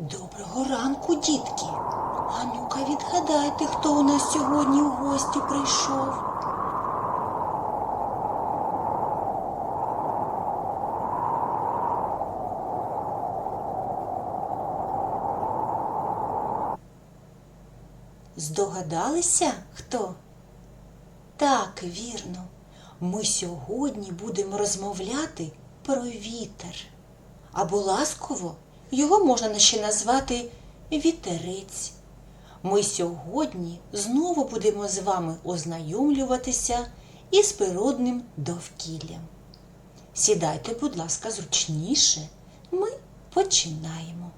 Доброго ранку, дітки. А ну-ка відгадайте, хто у нас сьогодні в гості прийшов. Здогадалися, хто? Так, вірно. Ми сьогодні будемо розмовляти про вітер. Або ласково його можна ще назвати вітерець. Ми сьогодні знову будемо з вами ознайомлюватися із природним довкіллям. Сідайте, будь ласка, зручніше. Ми починаємо.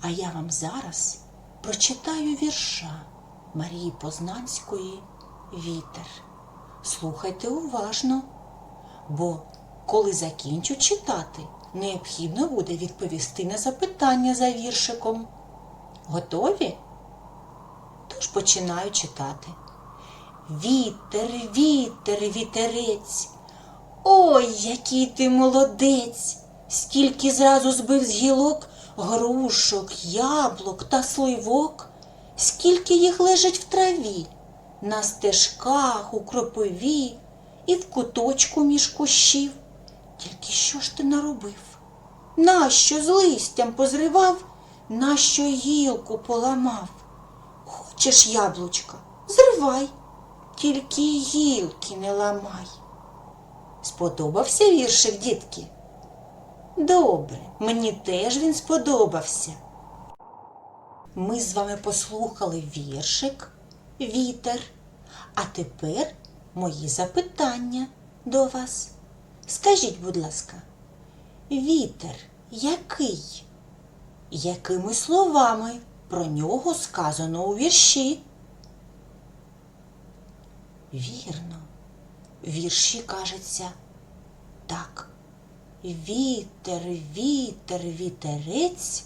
А я вам зараз прочитаю вірша Марії Познанської Вітер. Слухайте уважно, бо коли закінчу читати, необхідно буде відповісти на запитання за віршиком. Готові? Тож починаю читати. Вітер, вітер, вітерець. Ой, який ти молодець! Скільки зразу збив з гілок грушок, яблук та сливок, скільки їх лежить в траві, на стежках, у кропові і в куточку між кущів. Тільки що ж ти наробив? Нащо з листям позривав, нащо гілку поламав? Хочеш яблучка? Зривай, тільки гілки не ламай. Сподобався віршик, дітки? Добре, мені теж він сподобався. Ми з вами послухали віршик Вітер. А тепер мої запитання до вас. Скажіть, будь ласка, вітер який? Якими словами про нього сказано у вірші? Вірно, вірші кажеться так. Вітер, вітер, вітерець.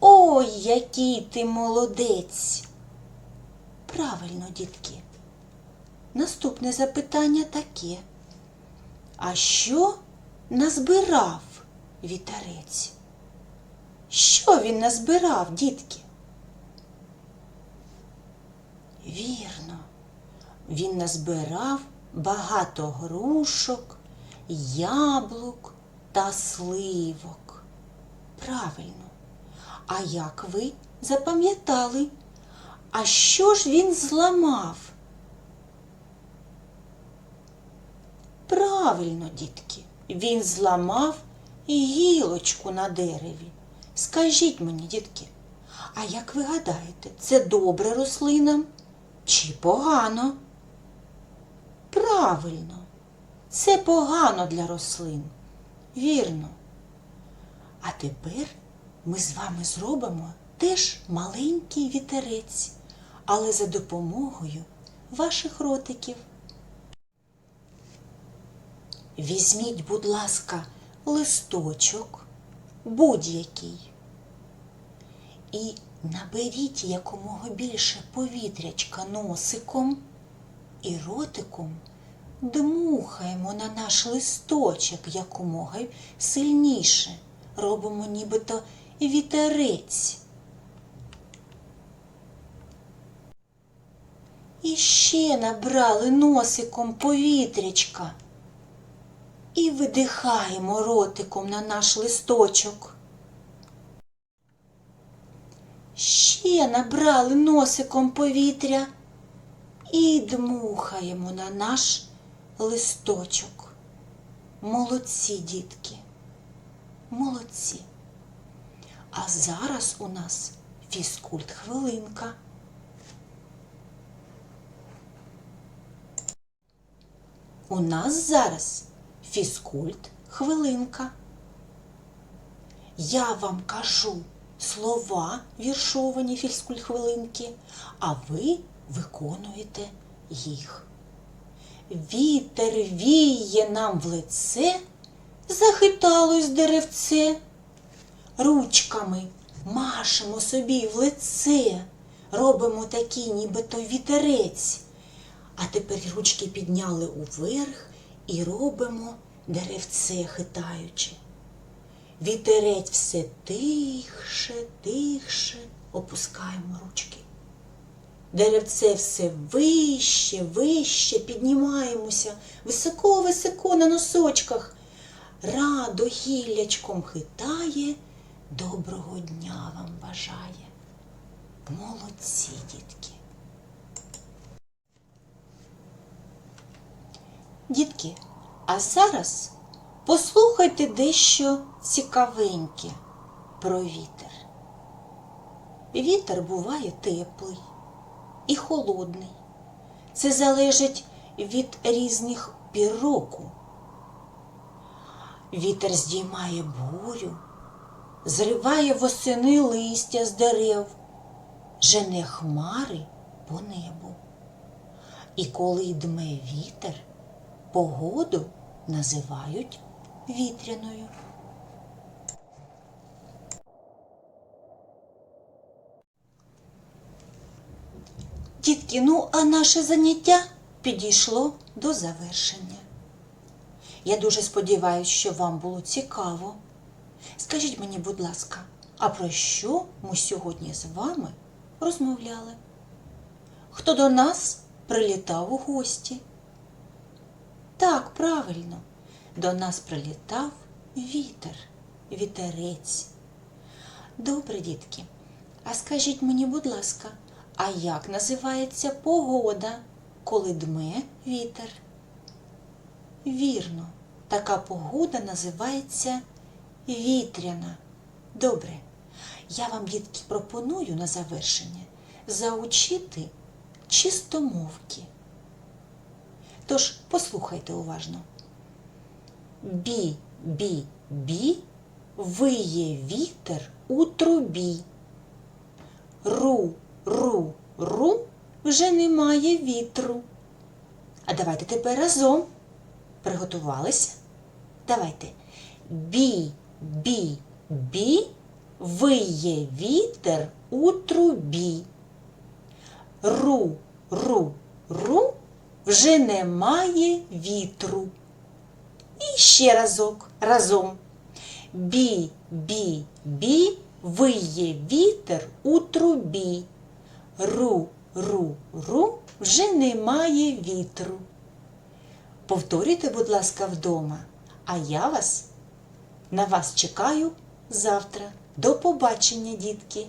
Ой, який ти молодець. Правильно, дітки. Наступне запитання таке. А що назбирав вітерець? Що він назбирав, дітки? Вірно, він назбирав багато грушок, яблук та сливок. Правильно. А як ви запам'ятали? А що ж він зламав? Правильно, дітки, він зламав гілочку на дереві. Скажіть мені, дітки, а як ви гадаєте, це добре рослинам чи погано? Правильно, це погано для рослин. Вірно. А тепер ми з вами зробимо теж маленький вітерець, але за допомогою ваших ротиків. Візьміть, будь ласка, листочок будь-який і наберіть якомога більше повітрячка носиком і ротиком дмухаємо на наш листочок якомога сильніше. Робимо нібито вітерець. І ще набрали носиком повітрячка і видихаємо ротиком на наш листочок. Ще набрали носиком повітря і дмухаємо на наш листочок. Молодці, дітки, молодці. А зараз у нас фізкульт хвилинка. У нас зараз фізкульт хвилинка. Я вам кажу слова віршовані фізкульт хвилинки, а ви виконуєте їх. Вітер віє нам в лице, захиталось деревце. Ручками машемо собі в лице, робимо такий нібито вітерець. А тепер ручки підняли уверх і робимо деревце хитаючи. Вітерець все тихше, тихше опускаємо ручки. Деревце все вище, вище піднімаємося, високо-високо на носочках. Радо гіллячком хитає, доброго дня вам бажає. Молодці, дітки. Дітки, а зараз послухайте дещо цікавеньке про вітер. Вітер буває теплий і холодний. Це залежить від різних пір року. Вітер здіймає бурю, зриває восени листя з дерев, жене хмари по небу. І коли дме вітер, погоду називають вітряною. Дітки, ну а наше заняття підійшло до завершення. Я дуже сподіваюся, що вам було цікаво. Скажіть мені, будь ласка, а про що ми сьогодні з вами розмовляли? Хто до нас прилітав у гості? Так, правильно, до нас прилітав вітер, вітерець. Добре, дітки, а скажіть мені, будь ласка, а як називається погода, коли дме вітер? Вірно, така погода називається вітряна. Добре, я вам, дітки, пропоную на завершення заучити чистомовки. Тож послухайте уважно. Бі, бі, бі, виє вітер у трубі. Ру, ру, ру, вже немає вітру. А давайте тепер разом. Приготувалися? Давайте. Бі, бі, бі, виє вітер у трубі. Ру, ру, ру, вже немає вітру. І ще разок разом. Бі, бі, бі, виє вітер у трубі. Ру, ру, ру, вже немає вітру. Повторюйте, будь ласка, вдома, а я вас на вас чекаю завтра. До побачення, дітки!